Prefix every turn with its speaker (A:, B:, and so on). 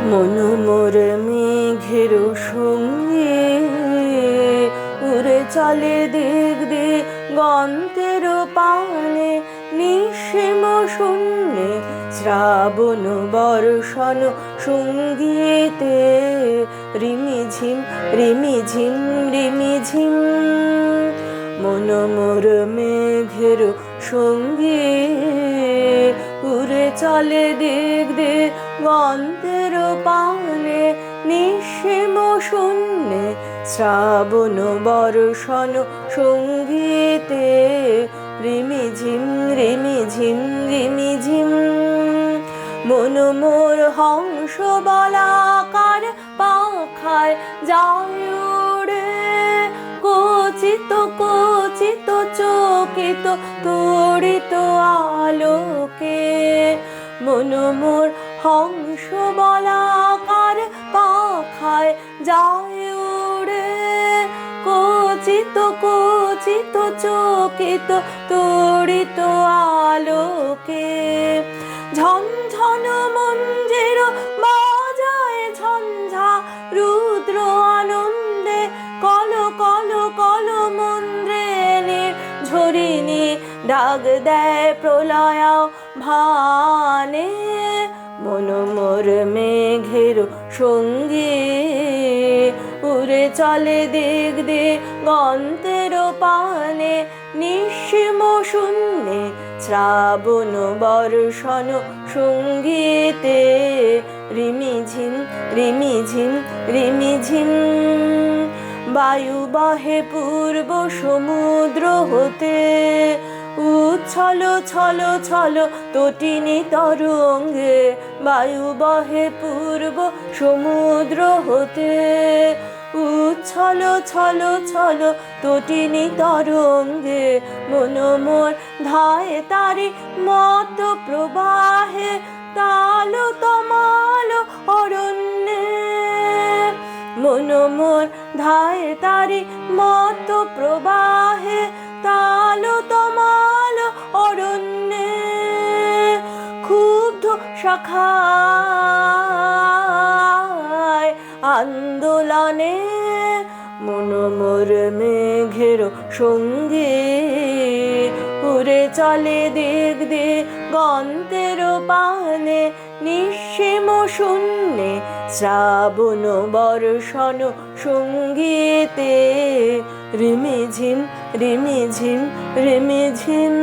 A: মন মোর মেঘের সঙ্গে উড়ে চলে দিক গন্তের পানে নিঃসীম শূন্যে শ্রাবণ বর্ষণ সঙ্গীতে রিমিঝিম রিমিঝিম রিমিঝিম মন মোর মেঘের সঙ্গে উড়ে চলে দিক দে গন্তের পানে নিঃসীম শূন্যে শ্রাবণ বর্ষণ সঙ্গীতে। রিমিঝিম রিমিঝিম রিমিঝিম মন মোর হংস বলাকার পাখায় যায় উড়ে। কচিত কচিত, চকিত, তড়িত আলোকে মন মোর হংস বলাকার পাখায় যায় উড়ে। কচিত কচিত, চকিত, তড়িত আলোকে। ঝনঝন মঞ্জের বাজায় ঝঞ্ঝা, রুদ্র আনন্দে কল কল কল মন্দ্রে ঝরিনি ডাক দেয় প্রলয় ভানে মন মোর মেঘের সঙ্গে। উড়ে চলে দিক গন্তের পানে, নিঃসীম শূন্যে শ্রাবণ বর্ষণ সঙ্গীতে। রিমিঝিম রিমিঝিম রিমিঝিম বায়ু বাহে পূর্ব সমুদ্র হতে। উচ্ছল ছল ছল, তটিনী তরঙ্গে বায়ু বহে পূর্ব সমুদ্র হতে। উচ্ছল, ছল ছল, তটিনী তরঙ্গে মন মোর ধায় তারি মত প্রবাহে তাল তমাল অরণ্যে। মন মোর ধায় তারি মত প্রবাহে তাল তমাল শাখায় আন্দোলনে মন মোর মেঘের সঙ্গে উড়ে চলে দেখ দে গন্তের পানে নিঃসীম শূন্যে শ্রাবণ বর্ষণ সঙ্গীতে রিমিঝিম রিমিঝিম রিমিঝিম।